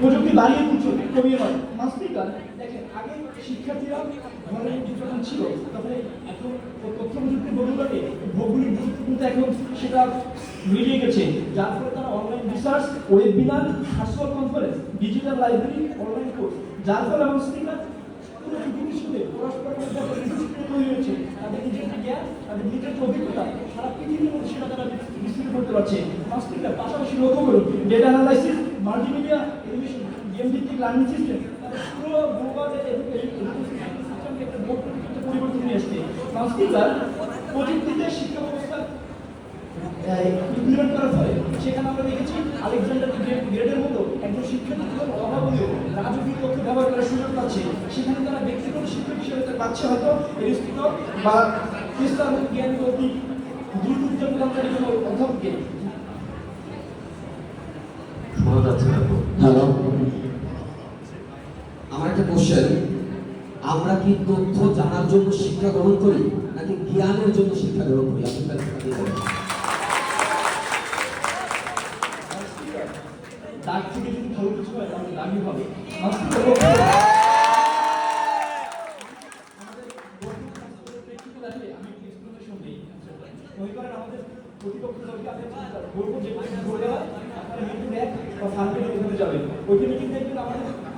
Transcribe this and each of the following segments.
প্রযুক্তি বাড়িয়ে তুলছে, কমিয়ে নয়। মাস্টার দেখেন, আগে শিক্ষার্থীরা মধ্যে যখন ছিল তখন এখন তথ্য প্রযুক্তির বদলে ভৌগোলিক প্রযুক্তি কিন্তু এখন সেটা মিলিয়ে গেছে। যার ফলে তারা online research webinar virtual conference digital library online course যার ফলে তৈরি হয়েছে। তাদের নিজের জ্ঞান, তাদের নিজের অভিজ্ঞতা, সারা পৃথিবীর মধ্যে সেটা তারা করতে পারছে। মাস্টারটা পাশাপাশি লক্ষ্য করুন data analysis multimedia education game ভিত্তিক লার্নিং সিস্টেম পুরো গ্লোবাল পরিবর্তন নিয়ে মাস্টার প্রযুক্তিতে শিক্ষা ব্যবস্থা ইমপ্লিমেন্ট করার ফলে সেখানে আমরা দেখেছি আলেকজান্ডার মতো একজন রাজকীয় তথ্য ব্যবহার করার সুযোগ পাচ্ছে। সেখানে তারা ব্যক্তিগত শিক্ষক হিসেবে পাচ্ছে হয়তো বা খ্রিস্টান জ্ঞান উদ্যোগকারী কোনো একটা কোশ্চেন আমরা কি তথ্য জানার জন্য শিক্ষা গ্রহণ করি নাকি জ্ঞানের জন্য শিক্ষা গ্রহণ করি? আপনি থেকে যদি ভালো কিছু হয় তাহলে হবে। আমি আমাদের প্রতিপক্ষ দলকে আপনি বলব যে আপনারা মিটিং এক বা ফান্ডে মিটিং যাবে। ওইটা মিটিং দেখবেন আমাদের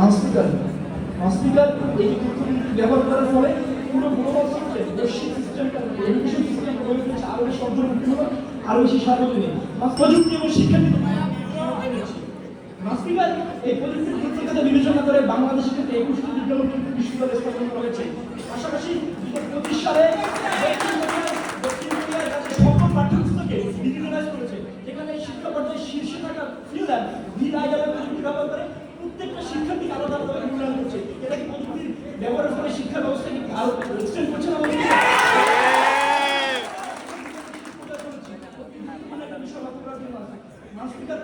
মাস্পিকার মাস্পিকার এই যে ব্যবহার করার ফলে পুরো গ্লোবাল সিস্টেম সিস্টেমটা এডুকেশন সিস্টেম গড়ে তুলেছে আরও বেশি অন্তর্ভুক্তিমূলক আরও বেশি সার্বজনীন প্রযুক্তি এবং শিক্ষার্থী মাস্পিকার এই প্রযুক্তির প্রত্যেকতা বিবেচনা করে বাংলাদেশের ক্ষেত্রে একুশটি বিজ্ঞান বিশ্ববিদ্যালয় স্থাপন করা হয়েছে। পাশাপাশি পঁচিশ সালে শিক্ষা পর্যায়ে শীর্ষে থাকা ফিউল্যান্ড ভিড আইডালের প্রযুক্তি ব্যবহার করে প্রত্যেকটা শিক্ষার্থীকে আলাদা আলাদা মূল্যায়ন করছে এটা কি প্রযুক্তির ব্যবহারের ফলে শিক্ষা ব্যবস্থা কি আরও এক্সটেন্ড করছে না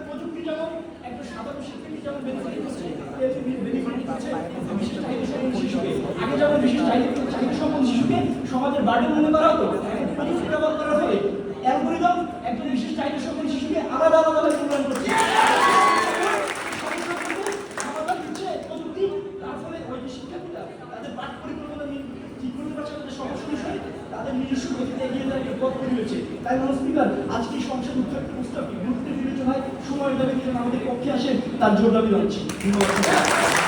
প্রযুক্তি যেমন একটা সাধারণ শিক্ষার্থী যেমন বেনিফিট হচ্ছে বেনিফিট হচ্ছে বিশেষ চাহিদা সম্পন্ন শিশুকে সমাজের বাড়ি মনে করা হতো প্রযুক্তি ব্যবহার করার ফলে অ্যালগোরিদম একজন বিশেষ চাহিদা সম্পন্ন শিশুকে আলাদা আলাদা ভাবে মূল্যায়ন করছে সমাধান দিচ্ছে প্রযুক্তি তার ফলে ওই যে শিক্ষার্থীরা তাদের পাঠ পরিকল্পনা নিয়ে ঠিক করতে পারছে তাদের সমস্যা বিষয়ে তাদের নিজস্ব গতিতে এগিয়ে যাওয়ার পথ তৈরি তাই মানুষ স্পিকার, আজকে সংসদ উত্তরটি পুস্তকটি গুরুত্বের বিবেচনায় সময় দাবি আমাদের পক্ষে আসেন? তার জোর দাবি জানাচ্ছি ধন্যবাদ।